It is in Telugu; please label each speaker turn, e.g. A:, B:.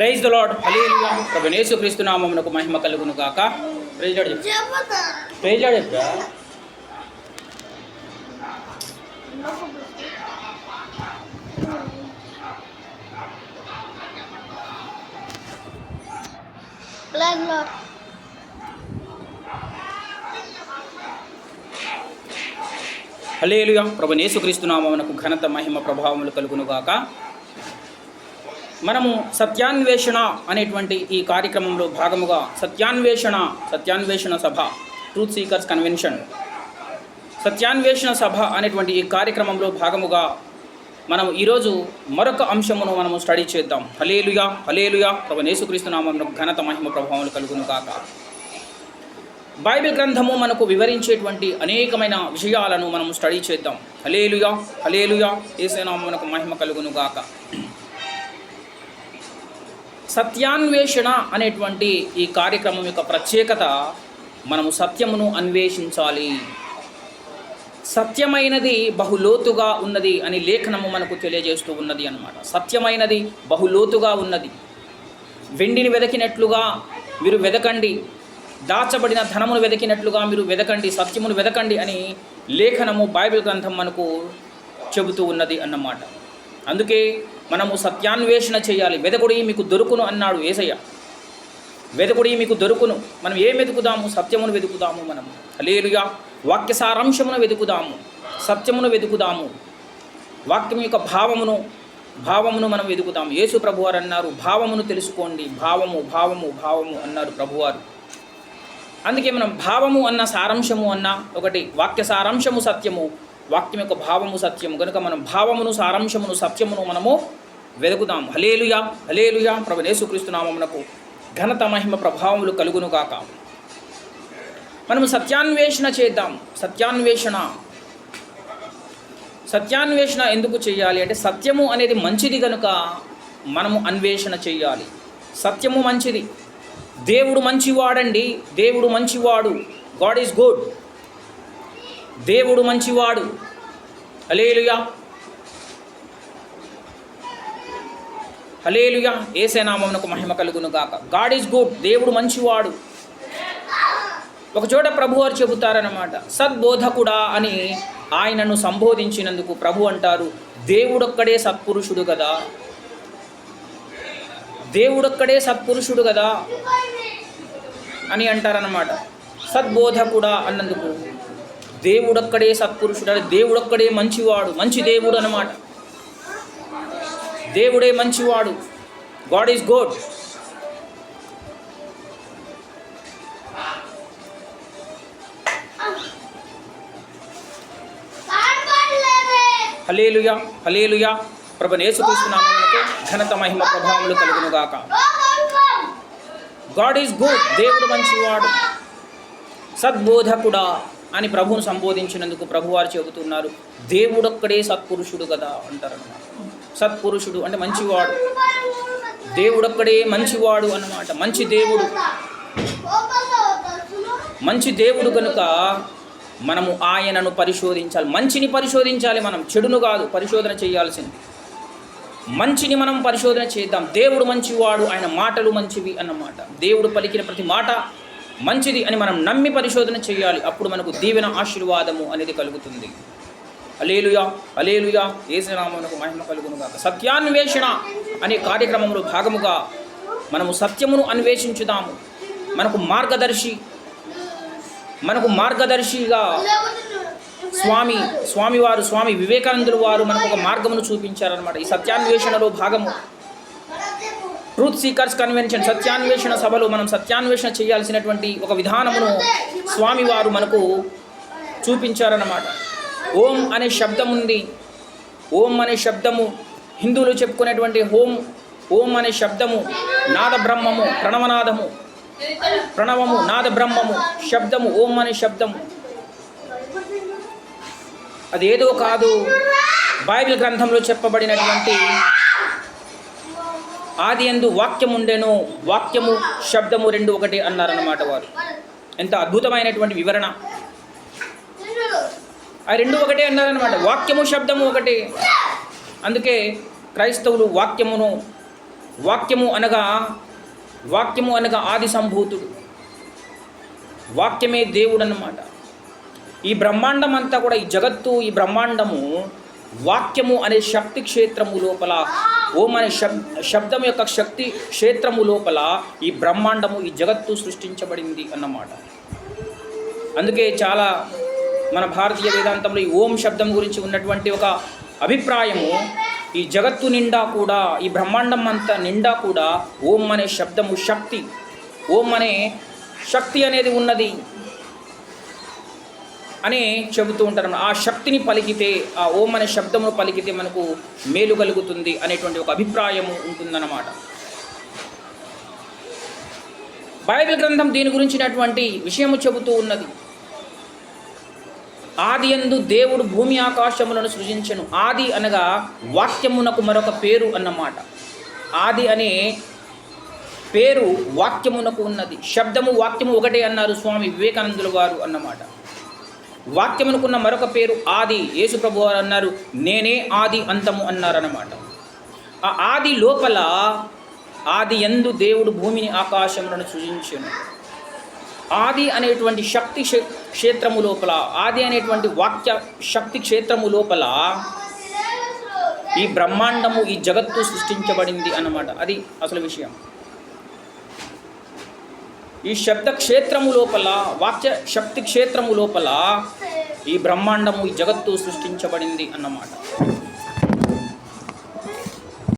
A: ప్రైజ్ ద లాడ్ హల్లెలూయా ప్రభు యేసు క్రీస్తు నామమునకు మహిమ కలుగును గాక. ప్రైజ్ లాడ్ చెప్పు
B: చెబుతా
A: ప్రైజ్ లాడ్ చెప్పురా
B: ప్లగ్లో
A: హల్లెలూయా ప్రభు యేసు క్రీస్తు నామమునకు ఘనత మహిమ ప్రభావములు కలుగును గాక. మనము సత్యాన్వేషణ అనేటువంటి ఈ కార్యక్రమంలో భాగముగా సత్యాన్వేషణ సత్యాన్వేషణ సభ ట్రూత్ సీకర్స్ కన్వెన్షన్ సత్యాన్వేషణ సభ అనేటువంటి ఈ కార్యక్రమంలో భాగముగా మనం ఈరోజు మరొక అంశమును మనము స్టడీ చేద్దాం. హలేలుయా హలేలుయా ప్రభు నేసుక్రీస్తునామంలో ఘనత మహిమ ప్రభావం కలుగును కాక బైబిల్ గ్రంథము మనకు వివరించేటువంటి అనేకమైన విషయాలను మనము స్టడీ చేద్దాం. హలేలుయా హలేలుయా ఏసేనామనకు మహిమ కలుగును గాక. సత్యాన్వేషణ అనేటువంటి ఈ కార్యక్రమం యొక్క ప్రత్యేకత మనము సత్యమును అన్వేషించాలి. సత్యమైనది బహులోతుగా ఉన్నది అని లేఖనము మనకు తెలియజేస్తూ ఉన్నది అన్నమాట. సత్యమైనది బహులోతుగా ఉన్నది. వెండిని వెదకినట్లుగా మీరు వెదకండి. దాచబడిన ధనమును వెదకినట్లుగా మీరు వెదకండి. సత్యమును వెదకండి అని లేఖనము బైబిల్ గ్రంథం మనకు చెబుతూ ఉన్నది అన్నమాట. అందుకే మనము సత్యాన్వేషణ చేయాలి. వెదకుడి మీకు దొరుకును అన్నాడు ఏసయ్య. వెదకుడి మీకు దొరుకును. మనం ఏం వెతుకుదాము? సత్యమును వెతుకుదాము మనం లేలుగా వాక్య సారాంశమును వెతుకుదాము. సత్యమును వెతుకుదాము. వాక్యం యొక్క భావమును భావమును మనం వెతుకుదాము. యేసు ప్రభువారు అన్నారు భావమును తెలుసుకోండి. భావము భావము భావము అన్నారు ప్రభువారు. అందుకే మనం భావము అన్న సారాంశము అన్న ఒకటి వాక్య సారాంశము సత్యము వాక్యం యొక్క భావము సత్యము. కనుక మనం భావమును సారాంశమును సత్యమును మనము వెతుకుదాం హలేలుయాం హలేలుయాం ప్రభు యేసుక్రీస్తు నామమునకు ఘనత మహిమ ప్రభావములు కలుగును మనం సత్యాన్వేషణ చేద్దాం. సత్యాన్వేషణ. సత్యాన్వేషణ ఎందుకు చేయాలి అంటే సత్యము అనేది మంచిది కనుక మనము అన్వేషణ చేయాలి. సత్యము మంచిది. దేవుడు మంచివాడండి. దేవుడు మంచివాడు. God is good. దేవుడు మంచివాడు. అలేలుయా హలేలుయా ఏసేనామమునకు మహిమ కలుగునుగాక. గాడ్ ఈజ్ గుడ్ దేవుడు మంచివాడు. ఒకచోట ప్రభు ప్రభువారు చెబుతారన్నమాట సద్బోధకుడా అని ఆయనను సంబోధించినందుకు ప్రభు అంటారు. దేవుడొక్కడే సత్పురుషుడు కదా దేవుడొక్కడే సత్పురుషుడు కదా అని అంటారన్నమాట. సద్బోధకుడా అన్నందుకు. దేవుడొక్కడే సత్పురుషుడు అంటే దేవుడొక్కడే మంచివాడు మంచి దేవుడు అనమాట దేవుడే మంచివాడు. God is good hallelujah hallelujah ప్రభు నేసుకృష్ణనామములకు ఘనత మహిమ ప్రభావములు కలుగును గాక గాడ్ ఈజ్ గుడ్ దేవుడు మంచివాడు. సద్బోధకుడా అని ప్రభువును సంబోధించినందుకు ప్రభువారు చెబుతున్నారు. దేవుడొక్కడే సత్పురుషుడు కదా అంటారన్నమాట. సత్పురుషుడు అంటే మంచివాడు. దేవుడొక్కడే మంచివాడు అన్నమాట. మంచి దేవుడు. మంచి దేవుడు కనుక మనము ఆయనను పరిశోధించాలి. మంచిని పరిశోధించాలి మనం. చెడును కాదు పరిశోధన చేయాల్సింది. మంచిని మనం పరిశోధన చేద్దాం. దేవుడు మంచివాడు ఆయన మాటలు మంచివి అన్నమాట. దేవుడు పలికిన ప్రతి మాట మంచిది అని మనం నమ్మి పరిశోధన చేయాలి. అప్పుడు మనకు దీవెన ఆశీర్వాదము అనేది కలుగుతుంది. అలేలుయా అలేలుయా ఏసునామమునకు మహిమ కలుగును సత్యాన్వేషణ అనే కార్యక్రమంలో భాగముగా మనము సత్యమును అన్వేషించుదాము. మనకు మార్గదర్శి మనకు మార్గదర్శిగా స్వామి స్వామివారు స్వామి వివేకానందులు వారు మనకు ఒక మార్గమును చూపించారనమాట ఈ సత్యాన్వేషణలో భాగము. ట్రూత్ సీకర్స్ కన్వెన్షన్ సత్యాన్వేషణ సభలో మనం సత్యాన్వేషణ చేయాల్సినటువంటి ఒక విధానమును స్వామివారు మనకు చూపించారన్నమాట. ఓం అనే శబ్దం ఉంది. ఓం అనే శబ్దము హిందువులు చెప్పుకునేటువంటి హోం ఓం అనే శబ్దము నాద బ్రహ్మము ప్రణవనాదము ప్రణవము నాద బ్రహ్మము శబ్దము ఓం అనే శబ్దము అదేదో కాదు బైబిల్ గ్రంథంలో చెప్పబడినటువంటి ఆది ఎందు వాక్యం ఉండేను వాక్యము శబ్దము రెండు ఒకటి అన్నారన్నమాట వారు. ఎంత అద్భుతమైనటువంటి వివరణ. ఆ రెండు ఒకటే అన్నారనమాట వాక్యము శబ్దము ఒకటే. అందుకే క్రైస్తవులు వాక్యమును వాక్యము అనగా వాక్యము అనగా ఆది సంభూతుడు. వాక్యమే దేవుడు అన్నమాట ఈ బ్రహ్మాండం అంతా కూడా ఈ జగత్తు ఈ బ్రహ్మాండము వాక్యము అనే శక్తి క్షేత్రము లోపల ఓం అనే శబ్ శబ్దం యొక్క శక్తి క్షేత్రము లోపల ఈ బ్రహ్మాండము ఈ జగత్తు సృష్టించబడింది అన్నమాట. అందుకే చాలా మన భారతీయ వేదాంతంలో ఈ ఓం శబ్దం గురించి ఉన్నటువంటి ఒక అభిప్రాయము ఈ జగత్తు నిండా కూడా ఈ బ్రహ్మాండం అంతా నిండా కూడా ఓం అనే శబ్దము శక్తి. ఓం అనే శక్తి అనేది ఉన్నది అని చెబుతూ ఉంటారు ఆ శక్తిని పలికితే ఆ ఓం అనే శబ్దమును పలికితే మనకు మేలు కలుగుతుంది అనేటువంటి ఒక అభిప్రాయము ఉంటుందన్నమాట. బైబిల్ గ్రంథం దీని గురించినటువంటి విషయము చెబుతూ ఉన్నది. ఆది యందు దేవుడు భూమి ఆకాశములను సృజించెను. ఆది అనగా వాక్యమునకు మరొక పేరు అన్నమాట. ఆది అనే పేరు వాక్యమునకు ఉన్నది. శబ్దము వాక్యము ఒకటే అన్నారు స్వామి వివేకానందుల వారు అన్నమాట. వాక్యమునకున్న మరొక పేరు ఆది. యేసుప్రభు వారు అన్నారు నేనే ఆది అంతము అన్నారన్నమాట. ఆ ఆది లోపల ఆది ఎందు దేవుడు భూమిని ఆకాశములను సృజించను. ఆది అనేటువంటి శక్తి క్షేత్రము లోపల ఆది అనేటువంటి వాక్య శక్తి క్షేత్రము లోపల ఈ బ్రహ్మాండము ఈ జగత్తు సృష్టించబడింది అన్నమాట. అది అసలు విషయం. ఈ శబ్ద క్షేత్రము లోపల వాక్య శక్తి క్షేత్రము లోపల ఈ బ్రహ్మాండము ఈ జగత్తు సృష్టించబడింది అన్నమాట.